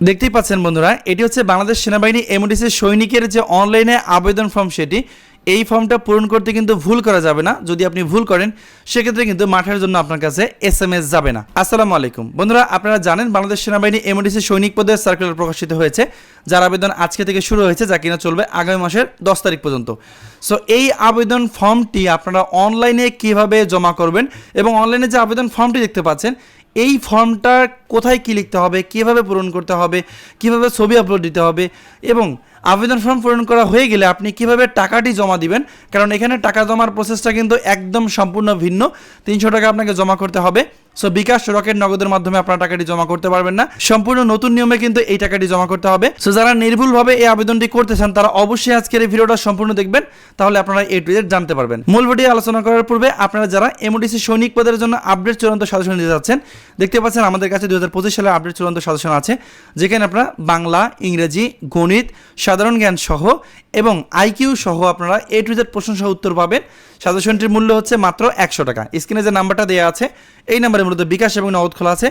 দেখতেই পাচ্ছেন বন্ধুরা, এটি হচ্ছে বাংলাদেশ সেনাবাহিনী এমওডিসির সৈনিকের যে অনলাইনে আবেদন ফর্ম সেটি। এই ফর্মটা পূরণ করতে কিন্তু ভুল করা যাবে না। যদি আপনি ভুল করেন, সেক্ষেত্রে কিন্তু মাঠের জন্য আপনার কাছে এস এম এস যাবে না। আসসালামু আলাইকুম। বন্ধুরা, আপনারা জানেন বাংলাদেশ সেনাবাহিনী এমডিসি সৈনিক পদের সার্কুলার প্রকাশিত হয়েছে, যার আবেদন আজকে থেকে শুরু হয়েছে, যা কিনা চলবে আগামী মাসের দশ তারিখ পর্যন্ত। সো এই আবেদন ফর্মটি আপনারা অনলাইনে কীভাবে জমা করবেন এবং অনলাইনে যে আবেদন ফর্মটি দেখতে পাচ্ছেন এই ফর্মটা কোথায় কী লিখতে হবে, কীভাবে পূরণ করতে হবে, কীভাবে ছবি আপলোড দিতে হবে এবং আবেদন ফর্ম পূরণ করা হয়ে গেলে আপনি কীভাবে টাকাটি জমা দিবেন? কারণ এখানে টাকা জমার প্রসেসটা কিন্তু একদম সম্পূর্ণ ভিন্ন। তিনশো টাকা আপনাকে জমা করতে হবে। সো বিকাশ রকেট নগদের মাধ্যমে আপনার টাকাটি জমা করতে পারবেন না। সম্পূর্ণ নতুন নিয়মে কিন্তু এই টাকাটি জমা করতে হবে। সো যারা নির্ভুলভাবে এই আবেদনটি করতে চান তারা অবশ্যই আজকের এই ভিডিওটা সম্পূর্ণ দেখবেন। তাহলে আপনারা এ টু জানতে পারবেন। মূল ভিডিও আলোচনা করার পূর্বে আপনারা যারা এমওডিসি সৈনিক পদের জন্য আপডেট চূড়ান্ত সাজেশন দিতে যাচ্ছেন, দেখতে পাচ্ছেন আমাদের কাছে দু হাজার পঁচিশ সালে আপডেট চূড়ান্ত সাজেশন আছে। যেখানে আপনারা বাংলা, ইংরেজি, গণিত, সাধারণ জ্ঞান সহ এবং আইকিউ সহ আপনারা এ টু জেড প্রশ্ন সহ উত্তর পাবেন। সাজেশনটির মূল্য হচ্ছে মাত্র একশো টাকা। স্ক্রিনে যে নাম্বারটা দেওয়া আছে, এই নাম্বারে মূলত বিকাশ এবং নগদ খোলা আছে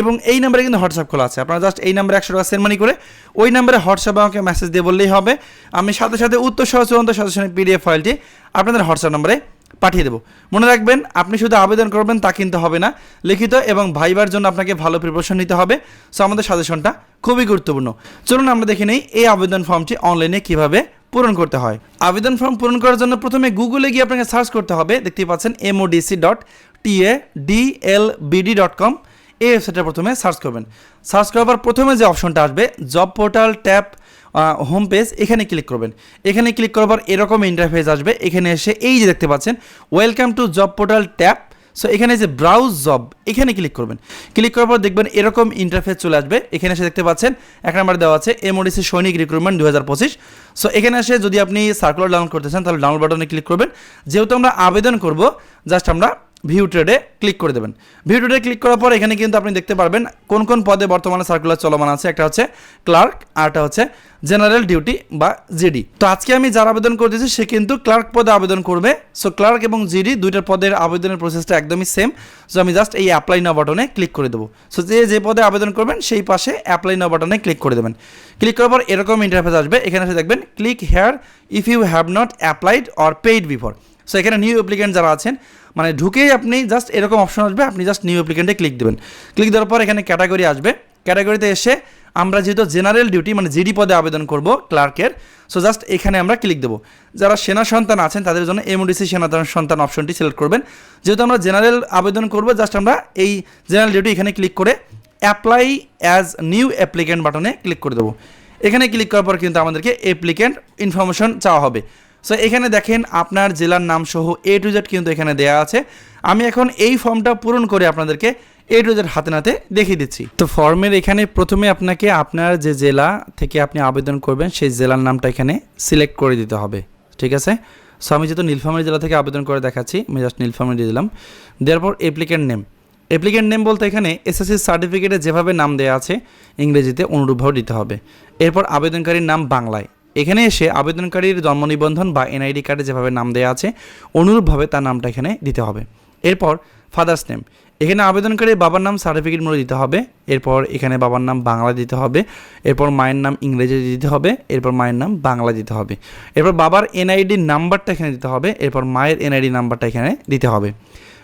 এবং এই নাম্বারে কিন্তু হোয়াটসঅ্যাপ খোলা আছে। আপনারা জাস্ট এই নাম্বারে একশো টাকা সেন্ড মানি করে ওই নাম্বারে হোয়াটসঅ্যাপে আমাকে মেসেজ দিয়ে বললেই হবে। আমি সাথে সাথে উত্তর সহ চূড়ান্ত সাজেশনের পিডিএফ ফাইলটি আপনাদের হোয়াটসঅ্যাপ নাম্বারে পাঠিয়ে দেবো। মনে রাখবেন, আপনি শুধু আবেদন করবেন তা কিন্তু হবে না। লিখিত এবং ভাইবার জন্য আপনাকে ভালো প্রিপারেশন নিতে হবে। সো আমাদের সাজেশনটা খুবই গুরুত্বপূর্ণ। চলুন আমরা দেখে নেই এই আবেদন ফর্মটি অনলাইনে কীভাবে পূরণ করতে হয়। আবেদন ফর্ম পূরণ করার জন্য প্রথমে গুগলে গিয়ে আপনাকে সার্চ করতে হবে। দেখতেই পাচ্ছেন MODC dot TA DLBD dot com এই ওয়েবসাইটে প্রথমে সার্চ করবেন। সার্চ করার পর প্রথমে যে অপশনটা আসবে, job portal tap home page, এখানে ক্লিক করবেন। এখানে ক্লিক করার পর এরকম ইন্টারফেস আসবে। এখানে এসে এই যে দেখতে পাচ্ছেন welcome to job portal tab so এখানে যে ব্রাউজ জব এখানে ক্লিক করবেন। ক্লিক করার পর দেখবেন এরকম ইন্টারফেস চলে আসবে। এখানে এসে দেখতে পাচ্ছেন, এক নাম্বার দেওয়া আছে এমওডিসি সৈনিক রিক্রুটমেন্ট দু হাজার পঁচিশ। সো এখানে এসে যদি আপনি সার্কুলার ডাউনলোড করতে চান, তাহলে ডাউনলোড বাটনে ক্লিক করবেন। যেহেতু আমরা আবেদন করব জাস্ট আমরা ভিউ ট্রেডে ক্লিক করে দেবেন। ভিউ ট্রেডে ক্লিক করার পর এখানে কিন্তু আপনি দেখতে পারবেন কোন কোন পদে বর্তমানে সার্কুলার চলমান আছে। একটা হচ্ছে ক্লার্ক আর একটা হচ্ছে জেনারেল ডিউটি বা জিডি তো আজকে আমি যার আবেদন করতেছি, সে কিন্তু ক্লার্ক পদে আবেদন করবে। সো ক্লার্ক এবং জিডি দুইটার পদের আবেদনের প্রসেসটা একদমই সেম সো আমি জাস্ট এই অ্যাপ্লাই নাও বাটনে ক্লিক করে দেবো। সো যে যে পদে আবেদন করবেন, সেই পাশে অ্যাপ্লাই নাও বাটনে ক্লিক করে দেবেন। ক্লিক করার পর এরকম ইন্টারফেস আসবে। এখানে এসে দেখবেন click here if you have not applied or paid before so এখানে নিউ অ্যাপ্লিকেন্ট যারা আছেন মানে ঢুকেই আপনি জাস্ট এরকম অপশন আসবে, আপনি জাস্ট নিউ অ্যাপ্লিকেন্টে ক্লিক দেবেন। ক্লিক দেওয়ার পর এখানে ক্যাটাগরি আসবে। ক্যাটাগরিতে এসে আমরা যেহেতু জেনারেল ডিউটি মানে জিডি পদে আবেদন করব ক্লার্কের সো জাস্ট এখানে আমরা ক্লিক দেবো। যারা সেনা সন্তান আছেন, তাদের জন্য এমওডিসি সেনা সন্তান অপশনটি সিলেক্ট করবেন। যেহেতু আমরা জেনারেল আবেদন করব জাস্ট আমরা এই জেনারেল ডিউটি এখানে ক্লিক করে অ্যাপ্লাই অ্যাজ নিউ অ্যাপ্লিকেন্ট বাটনে ক্লিক করে দেবো। এখানে ক্লিক করার পর কিন্তু আমাদেরকে অ্যাপ্লিকেন্ট ইনফরমেশন চাওয়া হবে। সো এখানে দেখেন আপনার জেলার নাম সহ এ টু জেড কিন্তু এখানে দেওয়া আছে। আমি এখন এই ফর্মটা পূরণ করে আপনাদেরকে এ টু জেড হাতে নাতে দেখিয়ে দিচ্ছি। তো ফর্মের এখানে প্রথমে আপনাকে আপনার যে জেলা থেকে আপনি আবেদন করবেন, সেই জেলার নামটা এখানে সিলেক্ট করে দিতে হবে। ঠিক আছে? সো আমি যেহেতু নীলফামারী জেলা থেকে আবেদন করে দেখাচ্ছি, আমি জাস্ট নীলফামারী দিয়ে দিলাম। দেওয়ার পর অ্যাপ্লিকেন্ট নেম অ্যাপ্লিকেন্ট নেম বলতে এখানে এসএসসি সার্টিফিকেটে যেভাবে নাম দেওয়া আছে, ইংরেজিতে অনুরূপভাবে দিতে হবে। এরপর আবেদনকারীর নাম বাংলায়। এখানে এসে আবেদনকারীর জন্ম নিবন্ধন বা এনআইডি কার্ডে যেভাবে নাম দেওয়া আছে, অনুরূপভাবে তার নামটা এখানে দিতে হবে। এরপর ফাদার্স নেম এখানে আবেদনকারীর বাবার নাম সার্টিফিকেট মূল্য দিতে হবে। এরপর এখানে বাবার নাম বাংলা দিতে হবে। এরপর মায়ের নাম ইংরেজি দিতে হবে। এরপর মায়ের নাম বাংলা দিতে হবে। এরপর বাবার এনআইডি নাম্বারটা এখানে দিতে হবে। এরপর মায়ের এনআইডি নাম্বারটা এখানে দিতে হবে।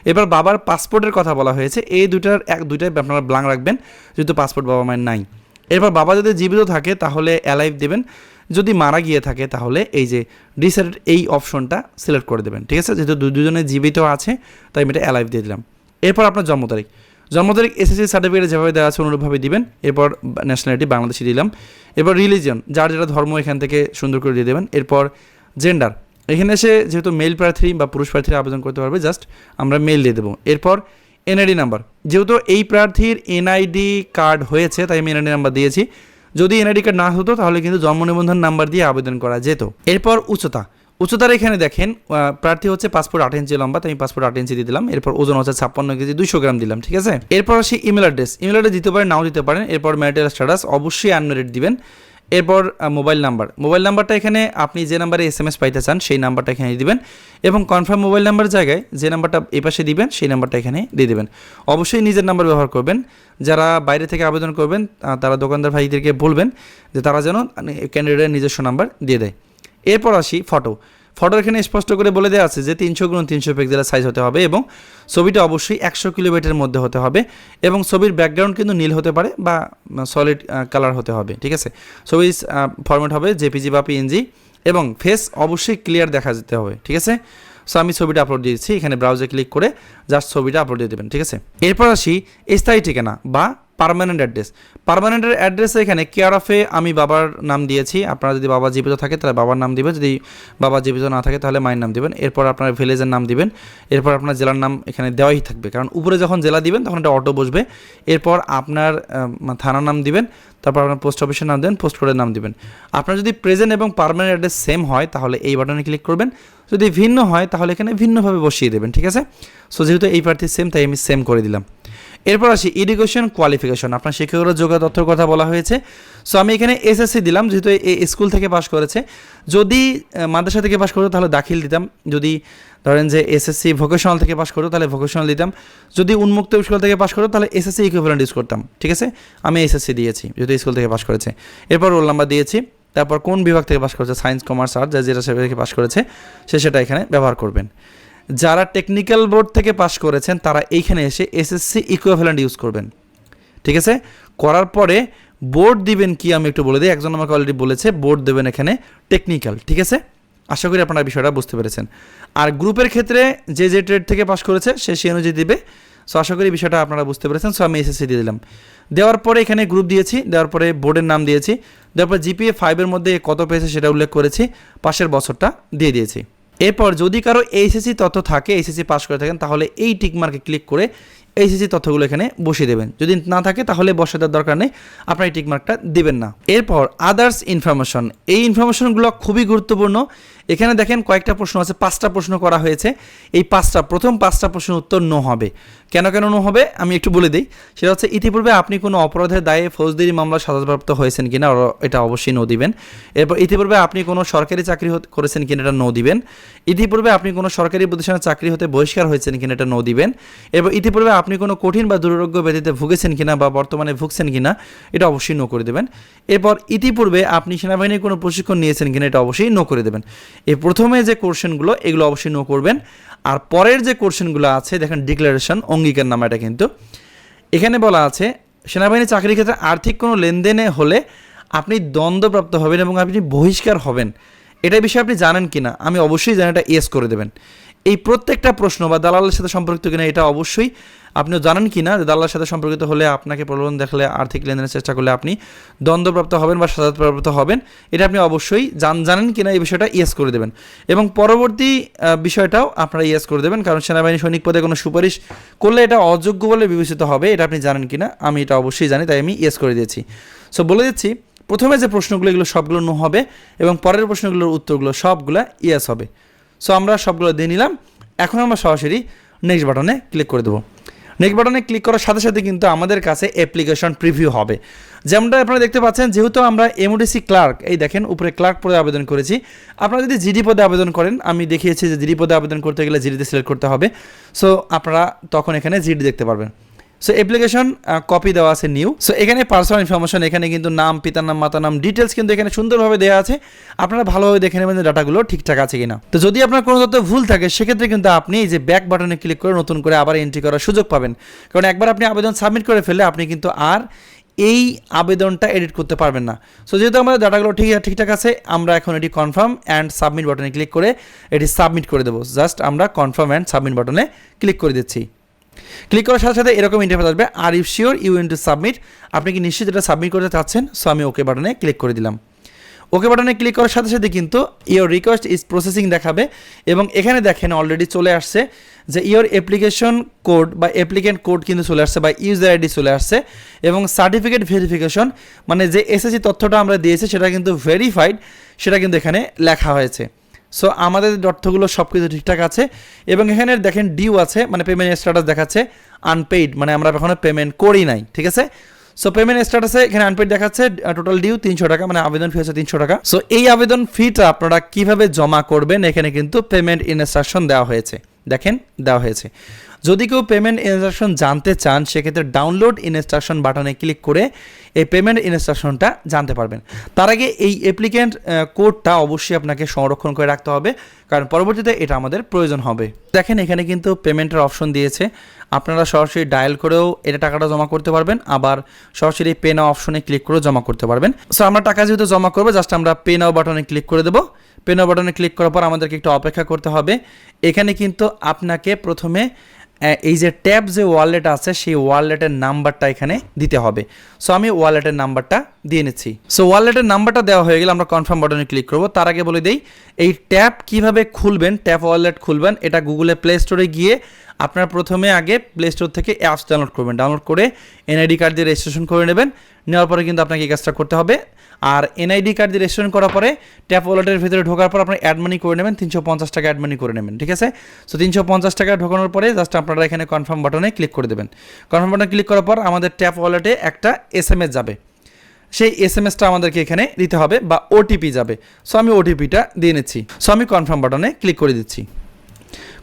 এবার বাবার পাসপোর্টের কথা বলা হয়েছে। এই দুটার এক, দুইটাই আপনারা ব্লাং রাখবেন। যেহেতু পাসপোর্ট বাবা মায়ের নাই। এরপর বাবা যদি জীবিত থাকে, তাহলে অ্যালাইভ দেবেন। যদি মারা গিয়ে থাকে, তাহলে এই যে ডিসাইড এই অপশনটা সিলেক্ট করে দেবেন। ঠিক আছে? যেহেতু দু, দুজনে জীবিত আছে, তাই আমি এটা অ্যালাইভ দিয়ে দিলাম। এরপর আপনার জন্ম তারিখ। জন্ম তারিখ এসএসসি সার্টিফিকেট যেভাবে দেওয়া আছে, অনুরূপভাবে দিবেন। এরপর ন্যাশনালিটি বাংলাদেশি দিলাম। এরপর রিলিজিয়ন যার যেটা ধর্ম, এখান থেকে সুন্দর করে দিয়ে দেবেন। এরপর জেন্ডার এখানে এসে যেহেতু মেল প্রার্থী বা পুরুষ প্রার্থীরা আবেদন করতে পারবে জাস্ট আমরা মেল দিয়ে দেবো। এরপর এনআইডি নাম্বার যেহেতু এই প্রার্থীর এনআইডি কার্ড হয়েছে, তাই আমি এনআইডি নাম্বার দিয়েছি। যদি এনআইডি কার্ড না হতো, তাহলে কিন্তু জন্ম নিবন্ধন নাম্বার দিয়ে আবেদন করা যেত। এরপর উচ্চতা। উচ্চতার এখানে দেখেন প্রার্থী হচ্ছে পাসপোর্ট আট ইঞ্চি লম্বা, তাই পাসপোর্ট আট ইঞ্চি দিয়ে দিলাম। এরপর ওজন হচ্ছে ছাপ্পান্ন কেজি, দুইশো গ্রাম দিলাম, ঠিক আছে? এরপর আসি ইমেল অ্যাড্রেস ইমেল অ্যাড্রেস দিতে পারেন, নাও দিতে পারেন। এরপর ম্যারিটাল স্ট্যাটাস অবশ্যই আনমেরিট দিবেন। এরপর মোবাইল নাম্বার। মোবাইল নাম্বারটা এখানে আপনি যে নাম্বারে এস এম এস পাইতে চান, সেই নাম্বারটা এখানে দিবেন এবং কনফার্ম মোবাইল নাম্বার জায়গায় যে নাম্বারটা এপাশে পাশে দিবেন, সেই নাম্বারটা এখানে দিয়ে দেবেন। অবশ্যই নিজের নাম্বার ব্যবহার করবেন। যারা বাইরে থেকে আবেদন করবেন তারা দোকানদার ভাইদেরকে বলবেন যে তারা যেন ক্যান্ডিডেটের নিজস্ব নাম্বার দিয়ে দেয়। এরপর আসি ফটো ফটো এখানে স্পষ্ট করে বলে দেওয়া আছে যে তিনশো গুণ তিনশো পিক্সেলের সাইজ হতে হবে এবং ছবিটা অবশ্যই একশো কিলোমিটারের মধ্যে হতে হবে এবং ছবির ব্যাকগ্রাউন্ড কিন্তু নীল হতে পারে বা সলিড কালার হতে হবে, ঠিক আছে? ছবির ফরম্যাট হবে জেপিজি বা পিএনজি এবং ফেস অবশ্যই ক্লিয়ার দেখা যেতে হবে, ঠিক আছে? সো আমি ছবিটা আপলোড দিয়েছি এখানে ব্রাউজে ক্লিক করে জাস্ট ছবিটা আপলোড দিয়ে দেবেন, ঠিক আছে? এরপর আসি স্থায়ী ঠিকানা বা পার্মানেন্ট অ্যাড্রেস পার্মানেন্টের অ্যাড্রেস এখানে কেয়ার অফে আমি বাবার নাম দিয়েছি। আপনারা যদি বাবা জীবিত থাকে, তাহলে বাবার নাম দিবেন। যদি বাবা জীবিত না থাকে, তাহলে মায়ের নাম দিবেন। এরপর আপনার ভিলেজের নাম দিবেন। এরপর আপনার জেলার নাম এখানে দেওয়াই থাকবে। কারণ উপরে যখন জেলা দিবেন, তখন একটা অটো বসবে। এরপর আপনার থানার নাম দিবেন। তারপর আপনার পোস্ট অফিসের নাম দেবেন পোস্ট কোডের নাম দিবেন। আপনার যদি প্রেজেন্ট এবং পারমানেন্ট অ্যাড্রেস সেম হয়, তাহলে এই বাটনে ক্লিক করবেন। যদি ভিন্ন হয়, তাহলে এখানে ভিন্নভাবে বসিয়ে দেবেন, ঠিক আছে? সো যেহেতু এই প্রার্থী সেম তাই আমি সেম করে দিলাম। এরপর আসি এডুকেশন কোয়ালিফিকেশন আপনার শিক্ষকের যোগ্য তথ্যর কথা বলা হয়েছে। সো আমি এখানে এসএসসি দিলাম, যেহেতু এই স্কুল থেকে পাশ করেছে। যদি মাদ্রাসা থেকে পাশ করতো, তাহলে দাখিল দিতাম। যদি ধরেন যে এসএসসি ভোকেশনাল থেকে পাশ করতো, তাহলে ভোকেশনাল দিতাম। যদি উন্মুক্ত স্কুল থেকে পাশ করতো, তাহলে এসএসসি ইকুইভ্যালেন্ট ইউজ করতাম। ঠিক আছে? আমি এসএসসি দিয়েছি, যেহেতু স্কুল থেকে পাশ করেছে। এরপর রোল নাম্বার দিয়েছি। তারপর কোন বিভাগ থেকে পাশ করেছে? সায়েন্স কমার্স আর্ট যা যেটা সেটা থেকে পাশ করেছে, সে সেটা এখানে ব্যবহার করবেন। যারা টেকনিক্যাল বোর্ড থেকে পাশ করেছেন, তারা এইখানে এসে এসএসসি ইকুইভ্যালেন্ট ইউজ করবেন। ঠিক আছে? করার পরে বোর্ড দিবেন কি আমি একটু বলে দিই, একজন আমাকে অলরেডি বলেছে বোর্ড দেবেন এখানে টেকনিক্যাল ঠিক আছে? আশা করি আপনারা বিষয়টা বুঝতে পেরেছেন। আর গ্রুপের ক্ষেত্রে যে যে ট্রেড থেকে পাশ করেছে, সে সেই অনুযায়ী দিবে। সো আশা করি বিষয়টা আপনারা বুঝতে পেরেছেন। সো আমি এসএসসি দিয়ে দিলাম। দেওয়ার পরে এখানে গ্রুপ দিয়েছি, দেওয়ার পরে বোর্ডের নাম দিয়েছি। দেওয়ার পর জিপিএ ফাইভের মধ্যে কত পেয়েছে সেটা উল্লেখ করেছি, পাশের বছরটা দিয়ে দিয়েছি। এরপর যদি কারও এইচএসসি তথ্য থাকে এইচএসসি পাস করে থাকেন, তাহলে এই টিকমার্কে ক্লিক করে এইচএসসি তথ্যগুলো এখানে বসিয়ে দেবেন। যদি না থাকে, তাহলে বসে দেওয়ার দরকার নেই, আপনার এই টিকমার্কটা দিবেন না। এরপর আদার্স ইনফরমেশন এই ইনফরমেশনগুলো খুবই গুরুত্বপূর্ণ। এখানে দেখেন কয়েকটা প্রশ্ন আছে, পাঁচটা প্রশ্ন করা হয়েছে। এই পাঁচটা, প্রথম পাঁচটা প্রশ্নের উত্তর নো হবে। কেন কেন নো হবে? আমি একটু বলে দিই। সেটা হচ্ছে, ইতিপূর্বে আপনি কোনো অপরাধের দায়ে ফৌজদারি মামলা সাজাপ্রাপ্ত হয়েছেন কিনা এটা অবশ্যই নো দিবেন। এরপর ইতিপূর্বে আপনি কোনো সরকারি চাকরি করেছেন কিনা, এটা নো দিবেন। ইতিপূর্বে আপনি কোনো সরকারি প্রতিষ্ঠানে চাকরি হতে বহিষ্কার হয়েছেন কিনা, এটা নো দিবেন। এরপর ইতিপূর্বে আপনি কোনো কঠিন বা দুরারোগ্য ব্যাধিতে ভুগেছেন কিনা বা বর্তমানে ভুগছেন কিনা, এটা অবশ্যই নো করে দেবেন। এরপর ইতিপূর্বে আপনি সেনাবাহিনীর কোনো প্রশিক্ষণ নিয়েছেন কিনা, এটা অবশ্যই নো করে দেবেন। এই প্রথমে যে কোশ্চেনগুলো, এগুলো অবশ্যই নো করবেন। আর পরের যে কোশ্চেনগুলো আছে, দেখেন ডিক্লারেশন অঙ্গীকার নামা এটা কিন্তু। এখানে বলা আছে সেনাবাহিনী চাকরির ক্ষেত্রে আর্থিক কোনো লেনদেনে হলে আপনি দ্বন্দ্বপ্রাপ্ত হবেন এবং আপনি বহিষ্কার হবেন। এটা বিষয়ে আপনি জানেন কিনা? আমি অবশ্যই জানি এটা ইয়েস করে দেবেন। এই প্রত্যেকটা প্রশ্ন বা দালালের সাথে সম্পর্কিত কিনা, এটা অবশ্যই আপনিও জানেন কিনা যে দালালের সাথে সম্পর্কিত হলে আপনাকে প্রলোভন দেখলে আর্থিক লেনদেনের চেষ্টা করলে আপনি দ্বন্দ্বপ্রাপ্ত হবেন বা সাজাপ্রাপ্ত হবেন, এটা আপনি অবশ্যই জান জানেন কি না এই বিষয়টা ইয়েস করে দেবেন। এবং পরবর্তী বিষয়টাও আপনারা ইয়েস করে দেবেন, কারণ সেনাবাহিনী সৈনিক পদে কোনো সুপারিশ করলে এটা অযোগ্য বলে বিবেচিত হবে, এটা আপনি জানেন কি না, আমি এটা অবশ্যই জানি, তাই আমি ইয়েস করে দিয়েছি। সো বলে দিচ্ছি, প্রথমে যে প্রশ্নগুলো, এগুলো সবগুলো নো হবে এবং পরের প্রশ্নগুলোর উত্তরগুলো সবগুলো ইয়েস হবে। সো আমরা সবগুলো দিয়ে নিলাম, এখন আমরা সরাসরি নেক্সট বাটনে ক্লিক করে দেবো। নেক্সট বাটনে ক্লিক করার সাথে সাথে কিন্তু আমাদের কাছে অ্যাপ্লিকেশন প্রিভিউ হবে। যেমনটা আপনারা দেখতে পাচ্ছেন, যেহেতু আমরা এমওডিসি ক্লার্ক এই দেখেন উপরে ক্লার্ক পদে আবেদন করেছি। আপনারা যদি জিডি পদে আবেদন করেন, আমি দেখিয়েছি যে জিডি পদে আবেদন করতে গেলে জিডিতে সিলেক্ট করতে হবে। সো আপনারা তখন এখানে জিডি দেখতে পারবেন। সো অ্যাপ্লিকেশন কপি দেওয়া আছে নিউ সো এখানে পার্সোনাল ইনফরমেশন এখানে কিন্তু নাম, পিতার নাম, মাতার নাম ডিটেলস কিন্তু এখানে সুন্দরভাবে দেওয়া আছে। আপনারা ভালোভাবে দেখে নেবেন যে ডাটাগুলো ঠিকঠাক আছে কিনা। তো যদি আপনার কোনো তথ্য ভুল থাকে, সেক্ষেত্রে কিন্তু আপনি এই যে ব্যাক বাটনে ক্লিক করে নতুন করে আবার এন্ট্রি করার সুযোগ পাবেন। কারণ একবার আপনি আবেদন সাবমিট করে ফেললে আপনি কিন্তু আর এই আবেদনটা এডিট করতে পারবেন না। সো যেহেতু আমাদের ডাটাগুলো ঠিক, ঠিকঠাক আছে, আমরা এখন এটি কনফার্ম অ্যান্ড সাবমিট বাটনে ক্লিক করে এটি সাবমিট করে দেবো। জাস্ট আমরা কনফার্ম অ্যান্ড সাবমিট বাটনে ক্লিক করে দিচ্ছি। ক্লিক করার সাথে সাথে এরকম ইন্টারফেস আসবে। Are you sure you in to submit আপনি কি নিশ্চিত এটা সাবমিট করতে চাচ্ছেন? সো আমি ওকে বাটনে ক্লিক করে দিলাম। ওকে বাটনে ক্লিক করার সাথে সাথে কিন্তু ইওর রিকোয়েস্ট ইজ প্রসেসিং দেখাবে এবং এখানে দেখেন অলরেডি চলে আসছে যে ইওর অ্যাপ্লিকেশন কোড বা অ্যাপ্লিকেন্ট কোড কিন্তু চলে আসছে বা ইউজার আইডি চলে আসছে এবং সার্টিফিকেট ভেরিফিকেশন মানে যে এসএসসি তথ্যটা আমরা দিয়েছি সেটা কিন্তু ভেরিফাইড সেটা কিন্তু এখানে লেখা হয়েছে। সো আমাদের অর্থগুলো সব কিছু ঠিকঠাক আছে। এবং এখানে দেখেন ডিউ আছে মানে পেমেন্ট স্ট্যাটাস দেখাচ্ছে আনপেইড মানে আমরা এখনও পেমেন্ট করি নাই, ঠিক আছে? সো পেমেন্ট স্ট্যাটাসে এখানে আনপেইড দেখাচ্ছে টোটাল ডিউ তিনশো টাকা মানে আবেদন ফি হচ্ছে তিনশো টাকা। সো এই আবেদন ফিটা আপনারা কীভাবে জমা করবেন, এখানে কিন্তু পেমেন্ট ইনস্ট্রাকশন দেওয়া হয়েছে। দেখেন, দেওয়া হয়েছে। যদি কেউ পেমেন্ট ইনস্ট্রাকশন জানতে চান, সেক্ষেত্রে ডাউনলোড ইনস্ট্রাকশন বাটনে ক্লিক করে এই পেমেন্ট ইনস্ট্রাকশনটা জানতে পারবেন। তার আগে এই অ্যাপ্লিকেন্ট কোডটা অবশ্যই আপনাকে সংরক্ষণ করে রাখতে হবে, কারণ পরবর্তীতে এটা আমাদের প্রয়োজন হবে। দেখেন, এখানে কিন্তু পেমেন্টের অপশন দিয়েছে। আপনারা সরাসরি ডায়াল করেও এটা টাকাটা জমা করতে পারবেন, আবার সরাসরি পে নাও অপশনে ক্লিক করেও জমা করতে পারবেন। সো আমরা টাকা যেহেতু জমা করব জাস্ট আমরা পে নাও বাটনে ক্লিক করে দেবো। পে নাও বাটনে ক্লিক করার পর আমাদেরকে একটু অপেক্ষা করতে হবে। এখানে কিন্তু আপনাকে প্রথমে এই যে ট্যাব যে ওয়ালেট আছে, সেই ওয়ালেটের নাম্বারটা এখানে দিতে হবে। সো আমি ওয়ালেটের নাম্বারটা দিয়ে নিচ্ছি। সো ওয়ালেটের নাম্বারটা দেওয়া হয়ে গেলে আমরা কনফার্ম বাটনে ক্লিক করব। তার আগে বলে দিই, এই ট্যাব কীভাবে খুলবেন, ট্যাব ওয়ালেট খুলবেন, এটা গুগলে প্লে স্টোরে গিয়ে আপনার প্রথমে আগে প্লে স্টোর থেকে অ্যাপস ডাউনলোড করবেন। ডাউনলোড করে এনআইডি কার্ড দিয়ে রেজিস্ট্রেশন করে নেবেন। নেওয়ার পরে কিন্তু আপনাকে এই কাজটা করতে হবে। আর এনআইডি কার্ড দিয়ে রেজিস্ট্রেশন করার পরে ট্যাপ ওয়ালেটের ভিতরে ঢোকার পর আপনি অ্যাড মানি করে নেবেন। তিনশো পঞ্চাশ টাকা অ্যাড মানি করে নেবেন, ঠিক আছে? সো তিনশো পঞ্চাশ টাকা ঢোকানোর পরে জাস্ট আপনারা এখানে কনফার্ম বাটনে ক্লিক করে দেবেন। কনফার্ম বাটনে ক্লিক করার পর আমাদের ট্যাপ ওয়ালেটে একটা এস এম এস যাবে। সেই এস এম এসটা আমাদেরকে এখানে দিতে হবে বা ওটিপি যাবে। সো আমি ওটিপিটা দিয়ে নিচ্ছি। সো আমি কনফার্ম বাটনে ক্লিক করে দিচ্ছি।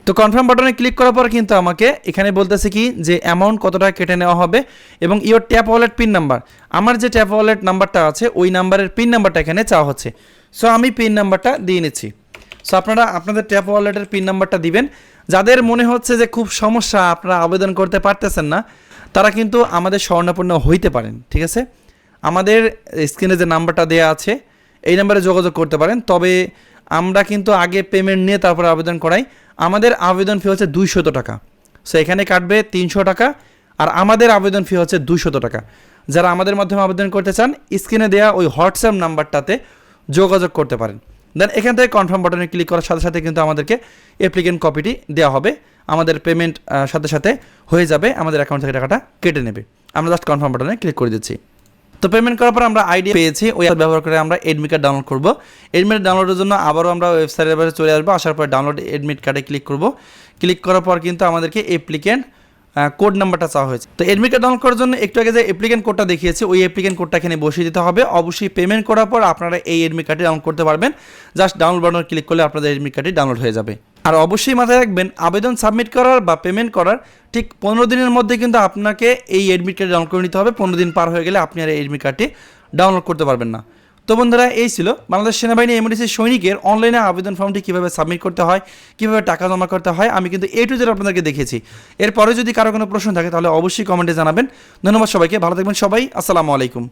তো কনফার্ম বাটনে ক্লিক করার পর কিন্তু আমাকে এখানে বলতেছে কি যে অ্যামাউন্ট কত টাকা কেটে নেওয়া হবে এবং your tap wallet pin number আমার যে ট্যাপ ওয়ালেট নাম্বারটা আছে, ওই নাম্বারের পিন নাম্বারটা এখানে চাওয়া হচ্ছে। সো আমি পিন নাম্বারটা দিয়ে নিচ্ছি। সো আপনারা আপনাদের ট্যাপ ওয়ালেটের পিন নাম্বারটা দিবেন। যাদের মনে হচ্ছে যে খুব সমস্যা, আপনারা আবেদন করতে পারতেছেন না, তারা কিন্তু আমাদের স্বর্ণাপন্ন হইতে পারেন, ঠিক আছে? আমাদের স্ক্রিনে যে নাম্বারটা দেওয়া আছে, এই নাম্বারে যোগাযোগ করতে পারেন। তবে আমরা কিন্তু আগে পেমেন্ট নিয়ে তারপরে আবেদন করাই। আমাদের আবেদন ফি হচ্ছে দুইশত টাকা। সো এখানে কাটবে তিনশো টাকা আর আমাদের আবেদন ফি হচ্ছে দুইশত টাকা। যারা আমাদের মাধ্যমে আবেদন করতে চান, স্ক্রিনে দেওয়া ওই হোয়াটসঅ্যাপ নাম্বারটাতে যোগাযোগ করতে পারেন। দেন এখান থেকে কনফার্ম বাটনে ক্লিক করার সাথে সাথে কিন্তু আমাদেরকে অ্যাপ্লিকেন্ট কপিটি দেওয়া হবে। আমাদের পেমেন্ট সাথে সাথে হয়ে যাবে। আমাদের অ্যাকাউন্ট থেকে টাকাটা কেটে নেবে। আমরা জাস্ট কনফার্ম বাটনে ক্লিক করে দিচ্ছি। তো পেমেন্ট করার পর আমরা আইডি পেয়েছি, ওই app ব্যবহার করে আমরা এডমিট কার্ড ডাউনলোড করব। এডমিট ডাউনলোডের জন্য আবারও আমরা ওয়েবসাইটের বাইরে চলে আসব, আসার পর ডাউনলোড এডমিট কার্ডে ক্লিক করব। ক্লিক করার পর কিন্তু আমাদেরকে অ্যাপ্লিকেন্ট কোড নাম্বারটা চাওয়া হয়েছে। তো এডমিট কার্ড ডাউনলোড করার জন্য একটু আগে যে অ্যাপ্লিকেন্ট কোডটা দেখিয়েছি, ওই অ্যাপ্লিকেন্ট কোডটা এখানে বসিয়ে দিতে হবে। অবশ্যই পেমেন্ট করার পর আপনারা এই এডমিট কার্ডটি ডাউনলোড করতে পারবেন। জাস্ট ডাউনলোড বাটন ক্লিক করলে আপনাদের এডমিট কার্ডটি ডাউনলোড হয়ে যাবে। আর অবশ্যই মাথায় রাখবেন, আবেদন সাবমিট করার বা পেমেন্ট করার ঠিক পনেরো দিনের মধ্যে কিন্তু আপনাকে এই এডমিট কার্ড ডাউনলোড করে নিতে হবে। পনেরো দিন পার হয়ে গেলে আপনি আর এই এডমিট কার্ডটি ডাউনলোড করতে পারবেন না। তো বন্ধুরা, এই ছিল বাংলাদেশ সেনাবাহিনী এমডিসি সৈনিকের অনলাইনে আবেদন ফর্মটি কীভাবে সাবমিট করতে হয়, কীভাবে টাকা জমা করতে হয়, আমি কিন্তু এ টু জেড আপনাদেরকে দেখেছি এরপরে যদি কারও কোনো প্রশ্ন থাকে, তাহলে অবশ্যই কমেন্টে জানাবেন। ধন্যবাদ সবাইকে, ভালো থাকবেন সবাই, আসসালামু আলাইকুম।